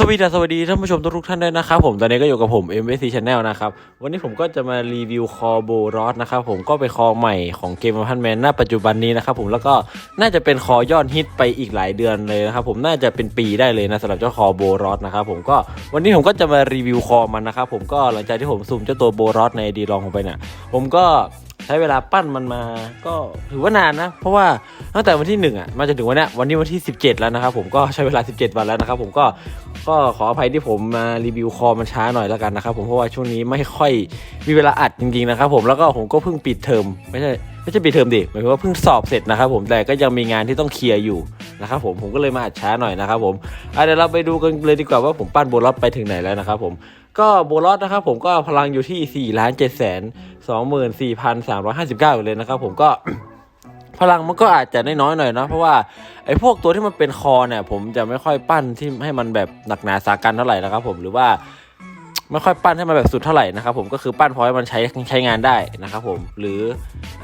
สวัสดีสวัสดีท่านผู้ชมทุกท่านด้วยนะครับผมตอนนี้ก็อยู่กับผม MSC Channel นะครับวันนี้ผมก็จะมารีวิวคอโบรอสนะครับผมก็เป็นคอใหม่ของเกมพันแมนณปัจจุบันนี้นะครับผมแล้วก็น่าจะเป็นคอยอดฮิตไปอีกหลายเดือนเลยนะครับผมน่าจะเป็นปีได้เลยนะสำหรับเจ้าคอโบรอสนะครับผมก็วันนี้ผมก็จะมารีวิวคอมันนะครับผมก็หลังจากที่ผมซูมเจ้าตัวโบรอสในดีลองผมไปเนี่ยผมก็ ใช้เวลาปั้นมันมา ก็ถือว่านานนะ เพราะว่าตั้งแต่วันที่1อะมาจนถึงวันเนี้ยวันนี้วันที่ 17 แล้วนะครับผมก็ใช้เวลา 17 วันแล้วนะครับผมก็ก็ขออภัยที่ผมมารีวิวคอมันช้าหน่อยแล้วกันนะครับผมเพราะว่าช่วงนี้ไม่ค่อยมีเวลาอัดจริงๆนะครับผมแล้วก็ผมก็เพิ่งปิดเทอมไม่ใช่ไม่ใช่ปิดเทอมดิหมายถึงว่าเพิ่งสอบเสร็จนะครับผมแต่ก็ยังมีงานที่ต้องเคลียร์อยู่นะครับผมผมก็เลยมาอัดช้าหน่อยนะครับผมเดี๋ยวเราไปดูกันเลยดีกว่าว่าผมปั้นโบล็อสไปถึงไหนแล้วนะครับผม ก็โบลอสนะครับผมก็พลังอยู่ที่ 4 ล้าน7แสน24,359อยู่เลยนะครับผมก็พลังมันก็อาจจะน้อยๆหน่อยนะเพราะว่าไอ้พวกตัวที่มันเป็นคอเนี่ย ผมจะไม่ค่อยปั้นที่ให้มันแบบหนักหนาสากันเท่าไหร่นะครับผมหรือว่า ไม่ค่อยปั้นให้มันแบบสุดเท่าไหร่นะครับผมก็คือปั้นพอให้มันใช้ใช้งานได้นะครับผมหรือ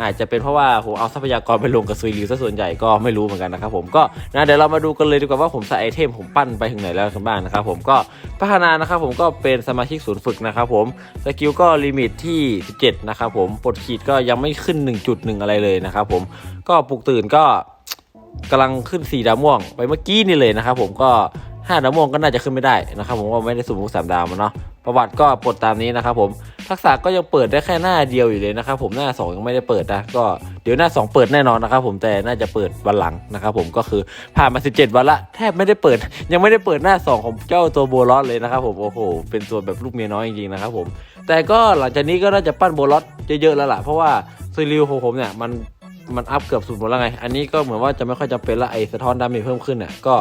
อาจจะเป็นเพราะว่าผมเอาทรัพยากรไปลงกับซุยริวซะส่วนใหญ่ก็ไม่รู้เหมือนกันนะครับผมก็นะเดี๋ยวเรามาดูกันเลยดีกว่าว่าผมใส่ไอเทมผมปั้นไปถึงไหนแล้วกันบ้างนะครับผมก็พัฒนานะครับผมก็เป็นสมาชิกศูนย์ฝึกนะครับผมสกิลก็ลิมิตที่ 17 นะครับผมปลดขีดก็ยังไม่ขึ้น 1.1 อะไรเลยนะครับผมก็ปลุกตื่นก็กำลังขึ้นสีดาวม่วง ไปเมื่อกี้นี่เลยนะครับผมก็ห้าดาวม่วงก็น่าจะขึ้นไม่ได้นะครับผมว่าไม่ได้สุ่มมุกสามดาวมันเนาะ ประวัติก็ปลดตามนี้นะครับผมทักษะก็ยังเปิดได้แค่หน้าเดียวอยู่เลยนะครับผมหน้า 2 ยังไม่ได้เปิดนะก็เดี๋ยวหน้า 2 เปิดแน่นอนนะครับผมแต่น่าจะเปิดวันหลังนะครับผมก็คือผ่านมา 17 วันละแทบไม่ได้เปิด ยังไม่ได้เปิดหน้า 2 ของเจ้าตัวโบลอสเลยนะครับผมโอ้โหเป็นตัวแบบลูกเมียน้อยจริงๆนะครับผมแต่ก็หลังจากนี้ก็น่าจะปั้นโบลอสเยอะๆแล้วล่ะเพราะว่าซีรีส์ของผมเนี่ยมันมันอัพเกือบสุดหมดแล้วไง อันนี้ก็เหมือนว่าจะไม่ค่อยจำเป็นละไอสะท้อนดาเมจเพิ่มขึ้นเนี่ยก็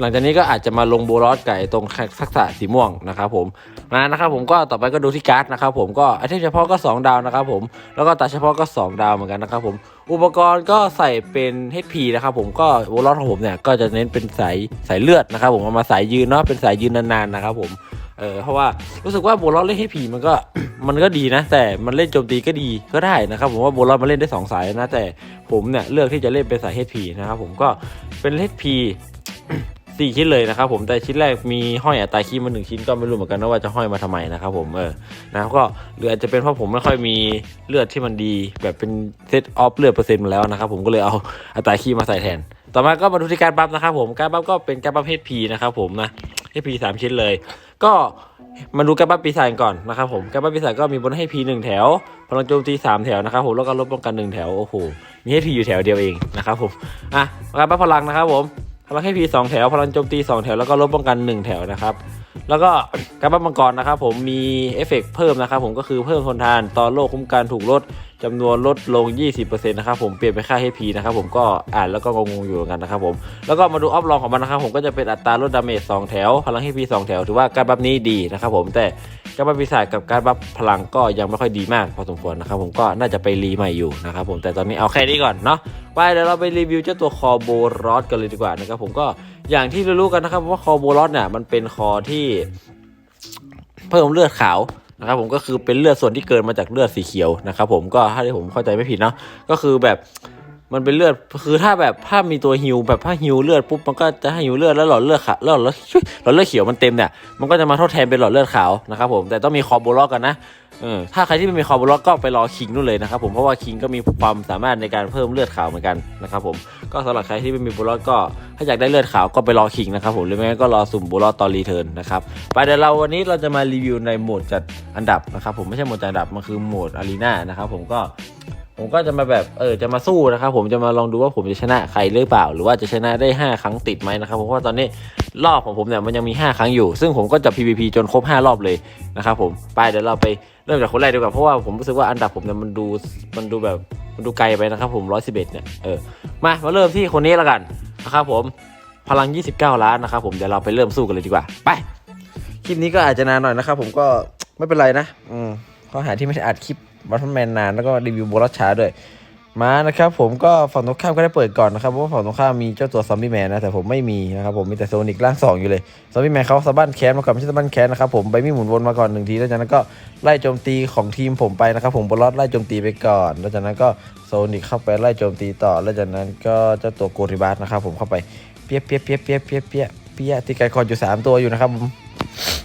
หลังจากนี้ก็อาจจะมาลงโบลอสไก่ตรงทักษะสีม่วงนะครับผมนะนะครับผมก็ต่อไปก็ดูที่การ์ดนะครับผมก็ไาเทมเฉพาะก็ 2 ดาวนะครับผมแล้วก็ตาเฉพาะก็ 2 ดาวเหมือนกันนะครับผมอุปกรณ์ก็ใส่เป็นเฮดพีนะครับผมก็โบลอสของผมเนี่ยก็จะเน้นเป็นสายสายเลือดนะครับผมเอามาสายยืนเนาะเป็นสายยืนนานๆนะครับผมเออเพราะว่ารู้สึกว่าโบลอสเล่นเฮดพีมันก็มันก็ดีนะ แต่มันเล่นโจมตีก็ดีก็ได้นะครับผมว่าโบลอสมันเล่นได้ 2 สายนะแต่ผมเนี่ยเลือกที่จะเล่นเป็นสายเฮดพีนะครับผมก็เป็นเฮดพี สี่ชิ้นเลยนะครับผมแต่ชิ้นแรกมีห้อยอัตราคีมาหนึ่งชิ้นก็ไม่รู้เหมือนกันนะว่าจะห้อยมาทำไมนะครับผมเออนะก็หรืออาจจะเป็นเพราะผมไม่ค่อยมีเลือดที่มันดีแบบเป็นเซตออฟเลือดเปอร์เซ็นต์มาแล้วนะครับผมก็เลยเอาอัตราคีมาใส่แทน ต่อมาก็มาดูที่การบัฟนะครับผมการบัฟก็เป็นการบัฟเฮดพีนะครับผมนะเฮดพีสามชิ้นเลย ก็มาดูการบ้าปีศาจก่อนนะครับผมการบ้าปีศาจก็มีบนให้พีหนึ่งแถวพลังโจมตีสามแถวนะครับผมแล้วก็ลบป้องกันหนึ่งแถวโอ้โหมีให้พีอยู่แถวเดียวเองนะครับผมอะการบ้าพลังนะครับผม พลังให้พีสองแถว พลังโจมตี2แถว แล้วก็ลดป้องกัน1แถวนะครับ แล้วก็การบัฟมังกรนะครับ ผมมีเอฟเฟกต์เพิ่มนะครับ ผมก็คือเพิ่มทนทานตอนโลกคุ้มกันถูกลดจำนวนลดลง 20%นะครับผมเปลี่ยนเป็นค่า HP นะครับผมก็อ่านแล้วก็งงอยู่เหมือนกันนะครับผมแล้วก็มาดูออฟลองของมันนะครับผมก็จะเป็นอัตราลดดาเมจ2แถว พลัง HP 2 แถว ถือว่าการบัฟนี้ดีนะครับผมแต่ การบัฟปีศาจกับการบัฟพลังก็ยังไม่ค่อยดีมากพอสมควรนะครับผมก็น่าจะไปรีใหม่อยู่นะครับผมแต่ตอนนี้เอาแค่นี้ก่อนเนาะไปเดี๋ยวเราไปรีวิวเจ้าตัวคอโบรอสกันเลยดีกว่านะครับผมก็อย่างที่รู้กันนะครับว่าคอโบรอสเนี่ยมันเป็นคอที่เพิ่มเลือดขาวนะครับผมก็คือเป็นเลือดส่วนที่เกินมาจากเลือดสีเขียวนะครับผมก็ถ้าที่ผมเข้าใจไม่ผิดเนาะก็คือแบบ มันเป็นเลือดคือถ้าแบบถ้ามีตัวฮิวแบบถ้าฮิวเลือดปุ๊บมันก็จะให้ฮิวเลือดแล้วหลอดเลือดขาวแล้วหลอดเลือดหลอดเลือดเขียวมันเต็มเนี่ยมันก็จะมาทดแทนเป็นหลอดเลือดขาวนะครับผมแต่ต้องมีคอโบล็อกกันนะเออถ้าใครที่ไม่มีคอโบล็อกก็ไปรอคิงนู่นเลยนะครับผมเพราะว่าคิงก็มีความสามารถในการเพิ่มเลือดขาวเหมือนกันนะครับผมก็สำหรับใครที่ไม่มีโบล็อกก็ถ้าอยากได้เลือดขาวก็ไปรอคิงนะครับผมหรือไม่งั้นก็รอสุ่มโบล็อกตอนรีเทิร์นนะครับไปเดี๋ยวเราวันนี้เราจะมารีวิวในโหมดจัดอันดับนะครับผมไม่ใช่โหมดจัดอันดับมันคือโหมดอารีนานะครับผมก็ ผมก็จะมาแบบเออจะมาสู้นะครับ ผมจะมาลองดูว่าผมจะชนะใครหรือเปล่า หรือว่าจะชนะได้ 5 ครั้งติดไหมนะครับผมเพราะว่าตอนนี้รอบของผมเนี่ยมันยังมี 5 ครั้งอยู่ ซึ่งผมก็จะ PVP จนครบ 5 รอบเลยนะครับผมไปเดี๋ยวเราไปเริ่มจากคนแรกดีกว่าเพราะว่าผมรู้สึกว่าอันดับผมเนี่ยมันดูมันดูแบบมันดูไกลไปนะครับผม111เนี่ยเออมามาเริ่มที่คนนี้แล้วกันนะครับผมพลัง 29 ล้านนะครับผมเดี๋ยวเราไปเริ่มสู้กันเลยดีกว่า ไปคลิปนี้ก็อาจจะนานหน่อยนะครับผมก็ไม่เป็นไรนะอืมข้อหาที่ไม่ได้อัดคลิป บัตแมนนานแล้วก็รีวิวโบลัสช้าด้วย มานะครับผมก็ฝั่งตรงข้ามก็ได้เปิดก่อนนะครับเพราะว่าฝั่งตรงข้ามมีเจ้าตัวซอมบี้แมนนะแต่ผมไม่มีนะครับผมมีแต่โซนิกร่างสองอยู่เลยซอมบี้แมนเขาสะบั้นแค้นมาก่อนไม่ใช่สะบั้นแค้นนะครับผมใบมีหมุนวนมาก่อนหนึ่งทีแล้วจากนั้นก็ไล่โจมตีของทีมผมไปนะครับผมโบลัสไล่โจมตีไปก่อนแล้วจากนั้นก็โซนิกเข้าไปไล่โจมตีต่อ แล้วจากนั้นก็เจ้าตัวโกริบัสนะครับผมเข้าไปเปียเปียเปียเปียเปียเปียเปียะตีไก่คอดอยู่สามตัวอยู่นะครับผม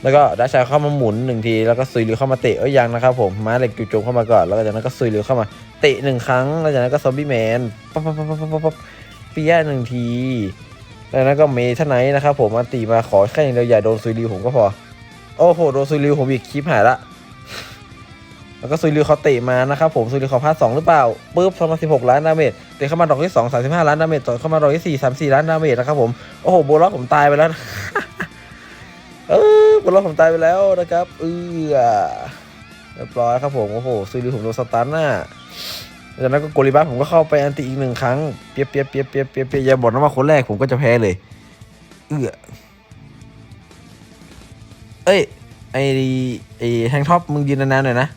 แล้วก็ดัชชาเข้ามาหมุนหนึ่งทีแล้วก็ซุยริวเข้ามาเตะเอ้ยยังนะครับผมม้าเหล็กจู่โจมเข้ามาก่อนแล้วจากนั้นก็ซุยริวเข้ามาเตะหนึ่งครั้งแล้วจากนั้นก็ซอมบี้แมนปั๊บปั๊บปั๊บปั๊บปั๊บปั๊บเปียหนึ่งทีแล้วจากนั้นก็เมทนไนท์นะครับผมอันตีมาขอแค่อย่างเดียวอย่าโดนซุยริวผมก็พอ โอ้โหโดนซุยริวผมอีกคลิปหายละแล้วก็ซุยริวเขาเตะมานะครับผมซุยริวเขาพลาดสองหรือเปล่าปุ๊บเข้ามาสิบหกล้านดาเมจเตะเข้ามาดอกที่สองสามสิบห้าล้านดาเมจต่อเข้ามาดอกที่สี่สามสี่ล้านดาเมจนะครับผมโอ้โหโบล็อกผมตายไปแล้ว อโบล็อกผมตายไปแล้วนะครับ เออเรียบร้อยครับผม โอ้โหซุยริผมโดนสตันน่ะจากนั้นก็โกลิบ้าผมก็เข้าไปอันติอีกหนึ่งครั้ง เปียบเปียบเปียบเปียบเปียบเปียบอย่าบอกนะว่าคนแรกผมก็จะแพ้เลย เออเอ้ย ไอไอแทงท็อปมึงยืนนานๆหน่อยนะ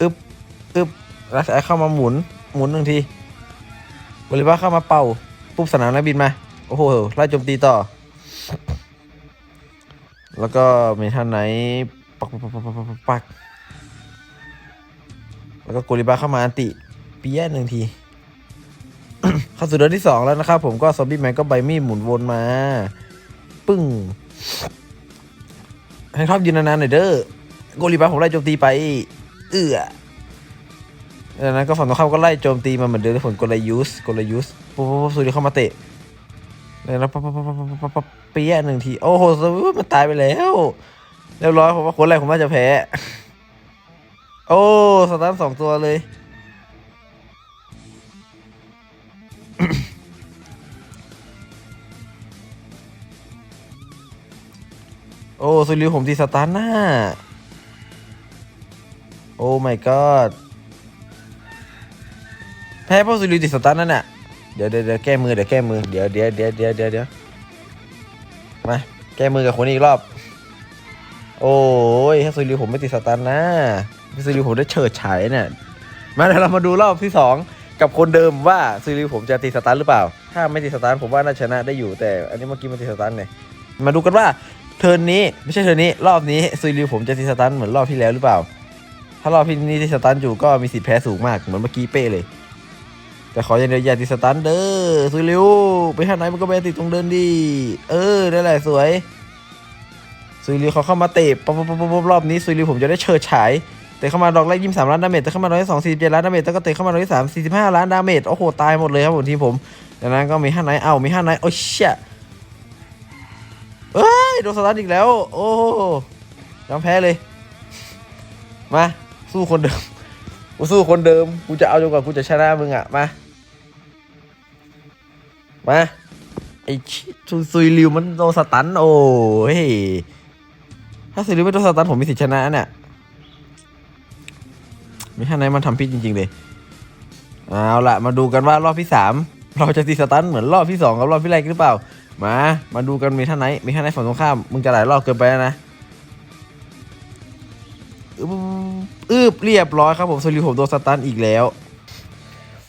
อึบอึบแล้วไอเข้ามาหมุน หมุนหนึ่งทีบริบ้าเข้ามาเป่า ปุ๊บสนามนักบินมา โอ้โหไล่โจมตีต่อ แล้วก็มีท่านไหนปักปักปักปักปักปักปักแล้วก็โกลิบาเข้ามาอันติเปียะหนึ่งทีเข้าสู่เดือนที่สองแล้วนะครับผมก็ซอมบี้แมนก็ใบมีดหมุนวนมา ปึ้งให้ท็อปยืนนานๆหน่อยเด้อโกลีบาผมไล่โจมตีไป เอื้อจากนั้นก็ฝั่งตรงข้ามก็ไล่โจมตีมาเหมือนเดิมแต่ผลกลยุทธ์กลยุทธ์ปุ๊บปุ๊บปุ๊บสุริเข้ามาเตะ แล้วปั๊บปั๊บปั๊บปั๊บปั๊บเปี้ยหนึ่งที โอ้โหมันตายไปแล้ว เรียบร้อยผมว่าคนแรกผมน่าจะแพ้ โอ้สตาร์สองตัวเลย โอ้สุริวผมตีสตาร์หน้า โอ้ my god แพ้เพราะสุริวติดสตาร์นั่นน่ะ เดี๋ยวเดี๋ยวแก้มือเดี๋ยวแก้มือเดี๋ยวเดี๋ยวเดี๋ยวเดี๋ยวเดี๋ยวเดี๋ยวมาแก้มือกับคนอีกรอบ โอ้ยถ้าสุริวผมไม่ติดสตาร์ทนะพี่สุริวผมได้เฉิดฉายเนี่ยมาเดี๋ยวเรามาดูรอบที่สองกับคนเดิมว่าสุริวผมจะติดสตาร์หรือเปล่า ถ้าไม่ติดสตาร์ผมว่าน่าชนะได้อยู่แต่อันนี้เมื่อกี้มันติดสตาร์เนี่ยมาดูกันว่าเทิร์นนี้ไม่ใช่เทิร์นนี้ รอบนี้ซุยริวผมจะตีสตันเหมือนรอบที่แล้วหรือเปล่า ถ้ารอบที่นี้ตีสตันอยู่ก็มีสิทธิ์แพ้สูงมากเหมือนเมื่อกี้เป้เลย แต่ขออย่างเดียวอย่าตีสตันเด้อซุยริวไปทางไหนมันก็ไปติดตรงเดินดีเออได้แหละสวยซุยริวเขาเข้ามาเตะป๊บป๊บป๊บป๊บรอบนี้ซุยริวผมจะได้เชิดฉายเตะเข้ามาดอกแรกยี่สิบสามล้านดาเมจเตะเข้ามาดอกที่สองสี่สิบเจ็ดล้านดาเมจแล้วก็เตะเข้ามาดอกที่สามสี่สิบห้าล้านดาเมจโอ้โหตายหมดเลยครับผมทีมผมดังนั้นก็มีห้าไนท์เอามีห้าไนท์โอ้เชี่ยเอ้ยโดนสตาร์อีกแล้ว โอ้ยอมแพ้เลย มา สู้คนเดิม กูสู้คนเดิม กูจะเอาจนกว่ากูจะชนะมึงอะ มา มาไอ้ชิซุยซุยริวมันโดนสตันโอ้ยถ้าซุยริวไม่โดนสตันผมมีสิทธิชนะเนี่ยมีท่านไหนมันทำพิษจริงๆเลยเอาละมาดูกันว่ารอบที่สามเราจะตีสตันเหมือนรอบที่สองกับรอบที่แรกหรือเปล่า มา มาดูกันมีท่านไหน มีท่านไหนฝั่งตรงข้าม มึงจะหลายรอบเกินไปนะอึบอึบเรียบร้อยครับผมสลิวผมโดนสตันอีกแล้ว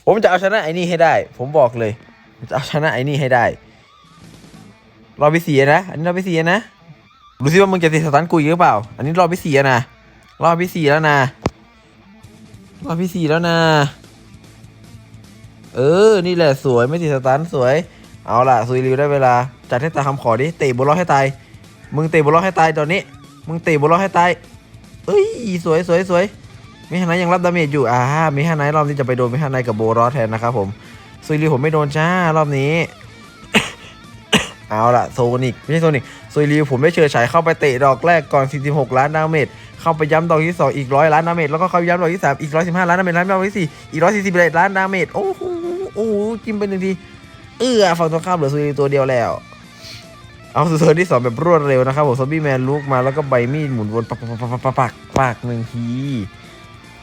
ผมจะเอาชนะไอ้นี่ให้ได้ ผมบอกเลย จะเอาชนะไอ้นี่ให้ได้รอบที่สี่นะ อันนี้รอบที่สี่นะดูซิว่ามึงจะติดสตันกูอีกหรือเปล่า อันนี้รอบที่สี่นะรอบที่สี่แล้วนะรอบที่สี่แล้วนะ เออ นี่แหละสวยไม่ติดสตันสวย เอาล่ะซุยริวได้เวลา จัดให้ตาคำขอดิเตะบอลล็อกให้ตาย มึงเตะบอลล็อกให้ตายตอนนี้ มึงเตะบอลล็อกให้ตาย เอ้ยสวยสวยสวยมิฮาไนยังรับดาเมจอยู่ อ่ามิฮาไนรอบนี้จะไปโดนมิฮาไนกับโบรอสแทนนะครับผม ซุยริผมไม่โดนจ้ารอบนี้ เอาล่ะโซนิกไม่ใช่โซนิกซุยริผมได้เชิญฉายเข้าไปเตะดอกแรกก่อน 46 ล้านดาเมจเข้าไปย้ำดอกที่สองอีกร้อยล้านดาเมจแล้วก็เข้าย้ำดอกที่สามอีกร้อยสิบห้าล้านดาเมจล้านดอกที่สี่อีกร้อยสี่สิบล้านดาเมจโอ้โหโอ้โหจิ้มไปหนึ่งทีเอื้อฝั่งตรงข้ามเหลือซูรีตัวเดียวแล้วเอาสู่เทิร์นที่สองแบบรวดเร็วนะครับผมซอมบี้แมนลุกมาแล้วก็ใบมีดหมุนวนปักปักปักปักปักปักหนึ่งที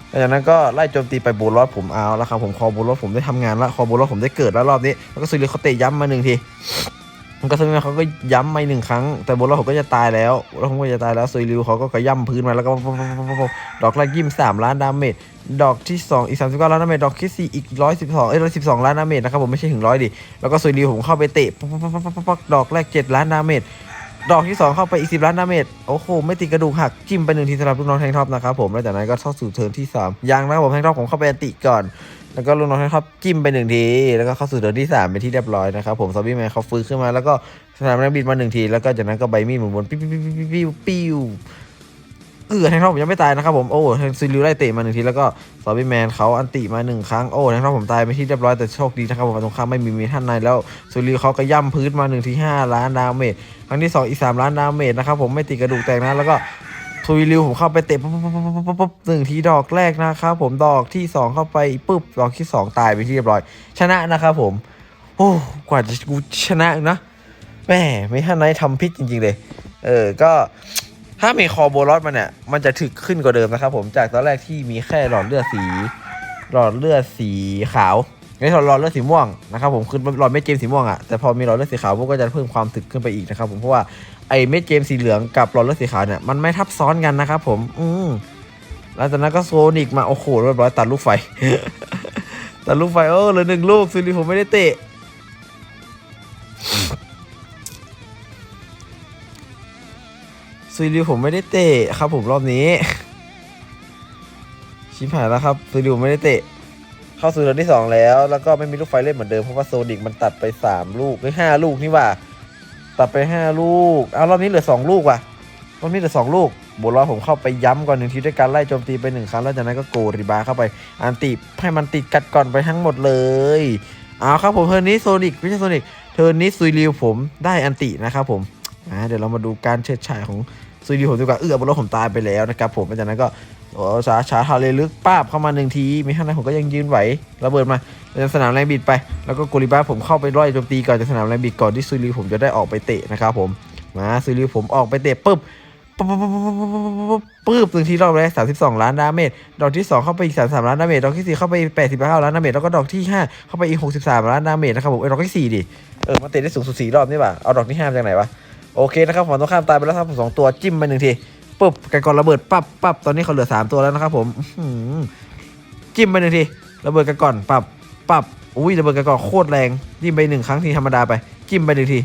หลังจากนั้นก็ไล่โจมตีไปโบลอสผมเอาแล้วครับผมคอโบลอสผมได้ทำงานแล้วคอโบลอสผมได้เกิดแล้วรอบนี้แล้วก็ซูรีเขาเตะย้ำมาหนึ่งทีมันก็ซูรีเขาก็ย้ำมาหนึ่งครั้ง แต่โบลอสผมก็จะตายแล้วแล้วผมก็จะตายแล้วซูรีเขาก็กระย่ำพื้นมาแล้วก็ดอกแรกยิ้มสามล้านดาเมจดอกที่2อีก39ล้านดาเมจดอกที่4อีก112เอ้ย112ล้านดาเมจนะครับผมไม่ใช่ถึงร้อยดิแล้วก็ซุยริวผมเข้าไปเตะปักปักปักปักปักปักดอกแรก7ล้านดาเมจ ดอกที่ 2 เข้าไปอีก 10ล้านดาเมจโอ้โห ไม่ติดกระดูกหัก จิ้มไปหนึ่งทีสำหรับลูกน้องแทงท็อปนะครับผมแล้วจากนั้นก็เข้าสู่เทิร์นที่ 3 ยังนะครับผมแทงท็อปผมเข้าไปอันติก่อน แล้วก็ลูกน้องแทงท็อปจิ้มไปหนึ่งที แล้วก็เข้าสู่เทิร์นที่สามเป็นที่เรียบร้อยนะครับผมซอบบี้แมนเขาฟื้นขึ้นมาแล้วก็สนามนักบินมาหนึ่งทีแล้วก็จากนั้นก็ใบมีดหมุนวนปิ้วปิ้วปิ้วปิ้วปิ้ว เออแทงท็อปผมยังไม่ตายนะครับผม โอ้แทงซิลิวไล่เตะมาหนึ่งทีแล้วก็ซอบี้แมนเขาอันติมาหนึ่งครั้ง โอ้แทงท็อปผมตายไปที่เรียบร้อยแต่โชคดีนะครับผมตรงข้ามไม่มีมีท่านในแล้วซิลิวเขาก็ย่ำพื้นมาหนึ่งทีห้าล้านดาเมจ ครั้งที่สองอีกสามล้านดาเมจนะครับผมไม่ติดกระดูกแตกนะแล้วก็ทุยริวผมเข้าไปเตะปุ๊บปุ๊บปุ๊บปุ๊บปุ๊บปุ๊บหนึ่งทีดอกแรกนะครับผมดอกที่สองเข้าไปปุ๊บดอกที่สองตายไปที่เรียบร้อย ชนะนะครับผม โอ้กว่าจะกูชนะนะแม่ไม่ท่านไหนทำพิษจริง ๆ เลย เออก็ ถ้ามีคอโบลอสมันเนี่ยมันจะถึกขึ้นกว่าเดิมนะครับ ผมจากตอนแรกที่มีแค่หลอดเลือดสี หลอดเลือดสีขาวไม่ใช่หลอดเลือดสีม่วงนะครับผมคือหลอดเม็ดเจมสีม่วงอะแต่พอมีหลอดเลือดสีขาวพวกก็จะเพิ่มความถึกขึ้นไปอีกนะครับผมเพราะว่าไอ้เม็ดเจมสีเหลืองกับหลอดเลือดสีขาวเนี่ยมันไม่ทับซ้อนกันนะครับผม อืมแล้วจากนั้นก็โซนิกมาโอ้โหเรียบร้อยตัดลูกไฟ ตัดลูกไฟเออเหลือหนึ่งลูกซิลิผมไม่ได้เตะ ซีรีส์ผมไม่ได้เตะครับผมรอบนี้ ชิบหายแล้วครับซีรีส์ผมไม่ได้เตะ เข้าสู่เดือนที่สองแล้ว แล้วก็ไม่มีลูกไฟเล่นเหมือนเดิมเพราะว่าโซนิกมันตัดไปสามลูกหรือห้าลูกนี่ว่า ตัดไปห้าลูก เอารอบนี้เหลือสองลูกว่ะรอบนี้เหลือสองลูกโบลอยผมเข้าไปย้ำก่อนหนึ่งทีด้วยการไล่โจมตีไปหนึ่งครั้งแล้วจากนั้นก็โกริบาเข้าไป อันติให้มันติดกัดก่อนไปทั้งหมดเลยเอาครับผมเทอร์นี้โซนิกไม่ใช่โซนิกเทอร์นนี้ซุยริวผมได้อันตินะครับผม อ่าเดี๋ยวเรามาดูการเชิดฉายของซุยดีผมดีกว่าเอือบนรถผมตายไปแล้วนะครับผมจากนั้นก็โอ้ชาชาทาเลลึกป้าบเข้ามาหนึ่งทีมีข้างในผมก็ยังยืนไหวระเบิดมาจากสนามแรงบิดไป แล้วก็โกลิบ้าผมเข้าไปร่อยโจมตีก่อนจากสนามแรงบิดก่อนที่ซุยรีผมจะได้ออกไปเตะนะครับผมมาซุยรีผมออกไปเตะปุ๊บปุ๊บปุ๊บปุ๊บปุ๊บปุ๊บหนึ่งทีรอบแรกสามสิบสองล้านดาเมจ ดอกที่สองเข้าไปอีกสามสามล้านดาเมจ ดอกที่สี่เข้าไปแปดสิบเก้าล้านดาเมจ แล้วก็ดอกที่ห้าเข้าไปอีกหกสิบสามล้านดาเมจนะครับผมเออดอกที่สี่ดิ เออ มันเตะได้สูงสุดสี่รอบนี่ป่ะ เอาดอกที่ห้าจากไหนวะ โอเคนะครับฝั่งตรงข้ามตายไปแล้วครับผมสองตัวจิ้มไปหนึ่งทีปุ๊บกันก่อนระเบิดปั๊บปั๊บตอนนี้เขาเหลือสามตัวแล้วนะครับผมจิ้มไปหนึ่งทีระเบิดกันก่อนปั๊บปั๊บอุ้ยระเบิดกันก่อนโคตรแรงจิ้มไปหนึ่งครั้งทีธรรมดาไป จิ้มไปหนึ่งที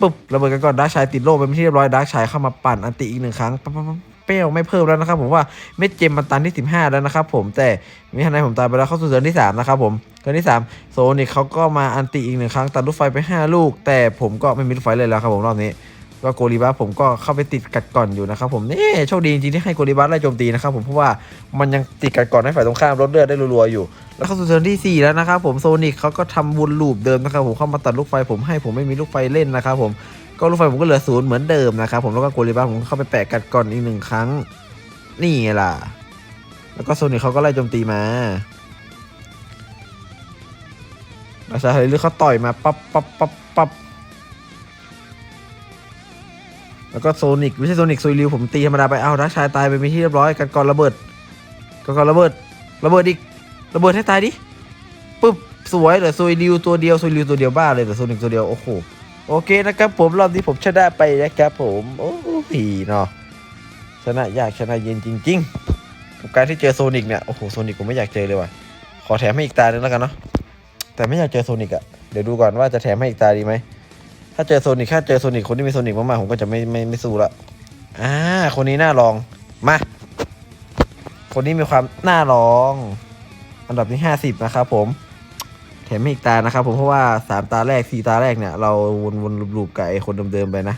ปุ๊บระเบิดกันก่อนดาร์ชายติดโล่ไปเป็นที่เรียบร้อยดาร์ชายเข้ามาปั่นอันติอีกหนึ่งครั้งปั๊บปั๊บเปรี้ยวไม่เพิ่มแล้วนะครับผมว่าเม็ดเจมมันตันที่ 15 แล้วนะครับผมแต่มีทนายผมตายไปแล้วเข้าสู่เดือนที่ 3 นะครับผมเดือนที่ 3 โซนิกเขาก็มาอันติอีกหนึ่งครั้งตัดลูกไฟไป 5 ลูก แต่ผมก็ไม่มีลูกไฟเลยแล้วครับผมรอบนี้ ก็โกลิบาผมก็เข้าไปติดกัดก่อนอยู่นะครับผมนี่โชคดีจริงที่ให้โกลิบาไล่โจมตีนะครับผมเพราะว่ามันยังติดกัดก่อนให้ฝ่ายตรงข้ามลดเลือดได้รัวๆอยู่ แล้วเข้าสู่เทิร์นที่ 4 แล้วนะครับผมโซนิกเขาก็ทำวนลูปเดิมนะครับผมเข้ามาตัดลูกไฟผมให้ผมไม่มีลูกไฟเล่นนะครับผมก็ลูกไฟผมก็เหลือศูนย์เหมือนเดิมนะครับผมแล้วก็โกลิบาผมเข้าไปแปะกัดก่อนอีกหนึ่งครั้ง นี่ไงล่ะ แล้วก็โซนิกเขาก็ไล่โจมตีมาราชาเฮลิเขาต่อยมาปั๊บปั๊บปั๊บปั๊บ แล้วก็โซนิกไม่ใช่โซนิกซุยริวผมตีธรรมดาไปเอาดักชายตายไปมีที่เรียบร้อยกันก่อนระเบิดกันก่อนระเบิดระเบิดอีกระเบิดให้ตายดิปุ๊บสวยเหลือซุยริวตัวเดียวซุยริวตัวเดียวบ้าเลยแต่โซนิกตัวเดียวโอ้โหโอเคนะครับผมรอบนี้ผมชนะไปนะครับผมโอ้ยเนาะชนะยากชนะเย็นจริงๆกับการที่เจอโซนิกเนี่ยโอ้โหโซนิกผมไม่อยากเจอเลยว่ะขอแถมให้อีกตาหนึ่งแล้วกันเนาะแต่ไม่อยากเจอโซนิกอะเดี๋ยวดูก่อนว่าจะแถมให้อีกตาดีไหม ถ้าเจอโซนิกถ้าเจอโซนิกคนที่มีโซนิกมากๆผมก็จะไม่ไม่ไม่สู้ละอ่าคนนี้น่าลองมาคนนี้มีความน่าลอง อันดับที่ห้าสิบนะครับผมแถมอีกตานะครับผมเพราะว่าสามตาแรกสี่ตาแรกเนี่ย เราวนวนลูปๆกับไอ้คนเดิมๆไปนะ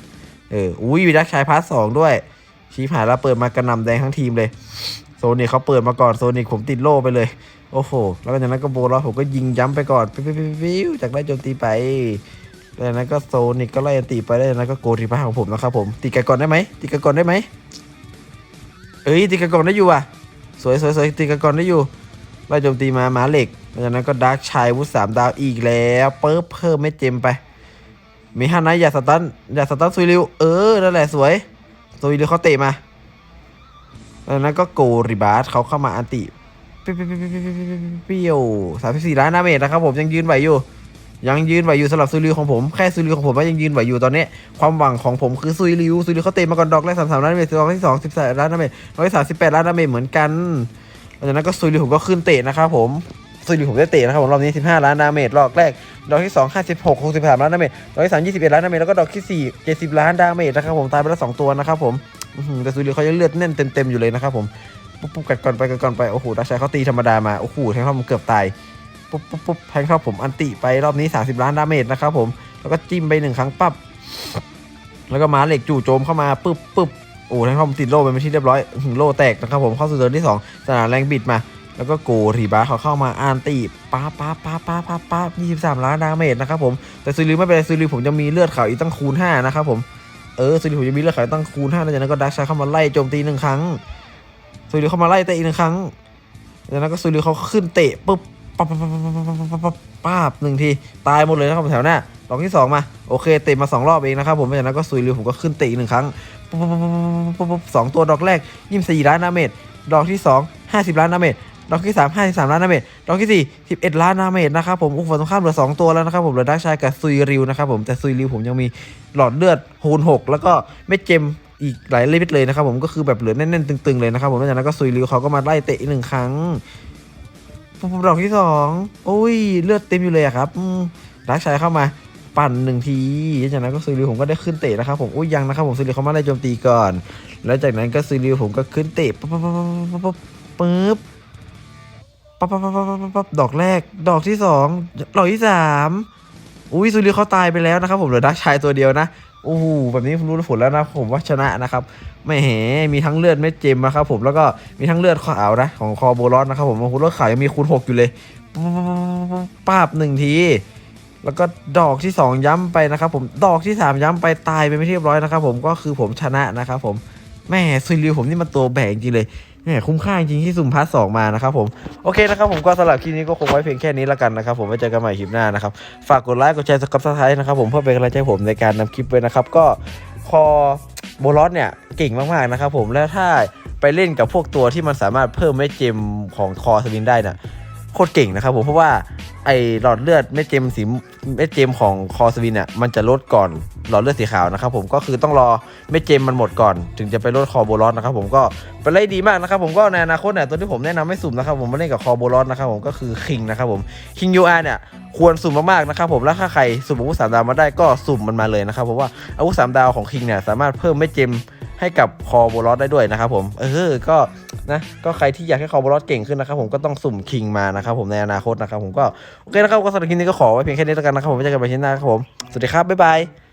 เอออุ้ยมีดักชายพาร์ทสองด้วยชี้ผ่านแล้วเปิดมากระนำแดงทั้งทีมเลยโซนิกเขาเปิดมาก่อนโซนิกผมติดโล่ไปเลย โอ้โห แล้วจากนั้นก็โบลอสผมก็ยิงย้ำไปก่อนปิ๊วปิ๊วปิ๊วปิ๊วจากได้โจมตีไป แล้วจากนั้นก็โซนิกก็ไล่ตีไปแล้วจากนั้นก็โกริบ้าของผมนะครับผมตีกันก่อนได้ไหมตีกันก่อนได้ไหมเอ้ยตีกันก่อนได้อยู่อะ สวยสวยสวยตีกันก่อนได้อยู่ไล่โจมตีมาหมาเหล็กแล้วจากนั้นก็ดาร์กชายวุฒสามดาวอีกแล้วเปิ๊บเพิ่มไม่เจมไป มีห้านท์อย่าสตันอย่าสตันซุยริวเออนั่นแหละสวยซุยริวเขาเตะมาแล้วจากนั้นก็โกริบาสเขาเข้ามาอันติเปี้ยวเปี้ยวสามสิบสี่ล้านดาเมจนะครับผมยังยืนไหวอยู่ ยังยืนไหวอยู่สำหรับซุยริวของผมแค่ซุยริวของผมว่ายังยืนไหวอยู่ตอนนี้ ความหวังของผมคือซุยริวซุยริวเขาเตะมาก่อนดอกแรกสามสามล้านดาเมจดอกที่สองสิบสามล้านดาเมจดอกที่สามสิบแปดล้านดาเมจเหมือนกันหลังจากนั้นก็ซุยริวผมก็ขึ้นเตะนะครับผมซุยริวผมได้เตะนะครับผมรอบนี้สิบห้าล้านดาเมจรอบแรกดอกที่สองห้าสิบหกหกสิบสามล้านดาเมจดอกที่สามยี่สิบเอ็ดล้านดาเมจแล้วก็ดอกที่สี่เจ็ดสิบล้านดาเมจนะครับผมตายไปแล้วสองตัวนะครับผมแต่ซุยริวเขายังเลือดแน่นเต็มๆอยู่เลยนะครับผมปุ๊บกัดก่อนไปกัดก่อนไปโอ้โหดาชายเขาตีธรรมดามาโอ้โหแทงเขามันเกือบตาย ปุ๊บปุ๊บปุ๊บแทงเข้าผมอันติไปรอบนี้ 30 ล้านดาเมจนะครับผมแล้วก็จิ้มไปหนึ่งครั้งปั๊บแล้วก็มาเหล็กจู่โจมเข้ามาปุ๊บปุ๊บโอ้แทงเข้าผมติดโล่ไปเป็นที่เรียบร้อยโล่แตกนะครับผมเข้าสู่เดินที่สองสนามแรงบิดมาแล้วก็โกรีบาเขาเข้ามาอันติป้าป้าป้าป้าป้าป้ายี่สิบสามล้านดาเมจนะครับผมแต่ซูริวไม่เป็นไรซูริวผมจะมีเลือดขาวอีกตั้งคูณห้านะครับผมเออซูริผมจะมีเลือดขาวตั้งคูณห้าแล้วจากนั้นก็ดักชาเข้ามาไล่โจมตีหนึ่งครั้งซูริเข้ามาไล่เตะอีกหนึ่งครั้งจากนั้นก็ซูริเขาขึ้นเตะปุ๊บ ปั๊บปั๊บปั๊บปั๊บปั๊บปั๊บปั๊บป้าบหนึ่งทีตายหมดเลยนะครับแถวหน้าดอกที่สองมา โอเคเตะมาสองรอบเองนะครับผมจากนั้นก็ซูริผมก็ขึ้นเตะอีกหนึ่งครั้งปุ๊บปุ๊บปุ๊บปุ๊บปุ๊บสองตัวดอกแรกยี่สิบสี่ล้านดาเมจดอกที่สองห้าสิบล้านดาเมจดอกที่สามห้าสิบสามล้านดาเมจดอกที่สี่สิบเอ็ดล้านดาเมจนะครับผมอุ้งฝั่งตรงข้ามเหลือสองตัวแล้วนะครับผมเหลือดักชายกับซุยริวนะครับผมแต่ซุยริวผมยังมีหลอดเลือดคูณ6แล้วก็เม็ดเจมอีกหลายเลเวลเลยนะครับผมก็คือแบบเหลือแน่นๆตึงๆเลยนะครับผมหลังจากนั้นก็ซุยริวเขาก็มาไล่เตะอีกหนึ่งครั้ง ผมดอกที่สองโอ้ย เลือดเต็มอยู่เลยอะครับรักชายเข้ามาปั่นหนึ่งทีจากนั้นก็ซูริวผมก็ได้ขึ้นเตะนะครับผมอุ้ยยังนะครับผมซูริวเขามาได้โจมตีก่อน แล้วจากนั้นก็ซูริวผมก็ขึ้นเตะปั๊บปั๊บปั๊บปั๊บปั๊บปึ๊บปั๊บปั๊บปั๊บปั๊บปั๊บดอกแรก ดอกที่สองดอกที่สามอุ้ยซูริวเขาตายไปแล้วนะครับผมเหลือดักชายตัวเดียวนะ โอ้โหแบบนี้ผมรู้ผลแล้วนะผมว่าชนะนะครับไม่แหมมีทั้งเลือดเม็ดเจมนะครับผมแล้วก็มีทั้งเลือดขาวนะของคอโบลอสนะครับผมโอ้โหเลือดขาวยังมีคูณหกอยู่เลยป้าบหนึ่งที แล้วก็ดอกที่สองย้ำไปนะครับผมดอกที่สามย้ำไปตายไปไม่เรียบร้อยนะครับผมก็คือผมชนะนะครับผมแม่ซุยริวผมนี่มันตัวแบกจริงเลย แหมคุ้มค่าจริงที่สุ่มพาร์ทสองมานะครับผมโอเคนะครับผมก็สำหรับคลิปนี้ก็คงไว้เพียงแค่นี้แล้วกันนะครับผมไว้เจอกันใหม่คลิปหน้านะครับฝากกดไลค์กดแชร์สกับสไครต์นะครับผมเพื่อเป็นกำลังใจผมในการนำคลิปไว้นะครับก็คอโบลอสเนี่ยเก่งมากๆนะครับผมแล้วถ้าไปเล่นกับพวกตัวที่มันสามารถเพิ่มเม็ดเจมของคอสวินได้น่ะโคตรเก่งนะครับผมเพราะว่าไอหลอดเลือดเม็ดเจมสีเม็ดเจมของคอสวินอะมันจะลดก่อน หลอดเลือดสีขาวนะครับผมก็คือต้องรอเม็ดเจมมันหมดก่อน ถึงจะไปลดคอโบลอสนะครับผมก็เป็นไรดีมากนะครับผมก็ในอนาคตเนี่ยตัวที่ผมแนะนำให้สุ่มนะครับผมมาเล่นกับคอโบลอสนะครับผมก็คือคิงนะครับผมคิงยูอาร์เนี่ยควรสุ่มมากๆนะครับผมแล้วถ้าใครสุ่มอาวุธสามดาวมาได้ก็สุ่มมันมาเลยนะครับเพราะว่าอาวุธสามดาวของคิงเนี่ยสามารถเพิ่มไม่เจมให้กับคอโบลอสได้ด้วยนะครับผมเออก็นะก็ใครที่อยากให้คอโบลอสเก่งขึ้นนะครับผมก็ต้องสุ่มคิงมานะครับผมในอนาคตนะครับผมก็โอเคนะครับก็สำหรับคลิปนี้ก็ขอไว้เพียงแค่นี้แล้วกันนะครับผมไว้เจอกันใหม่คลิปหน้าครับผมสวัสดีครับบ๊ายบาย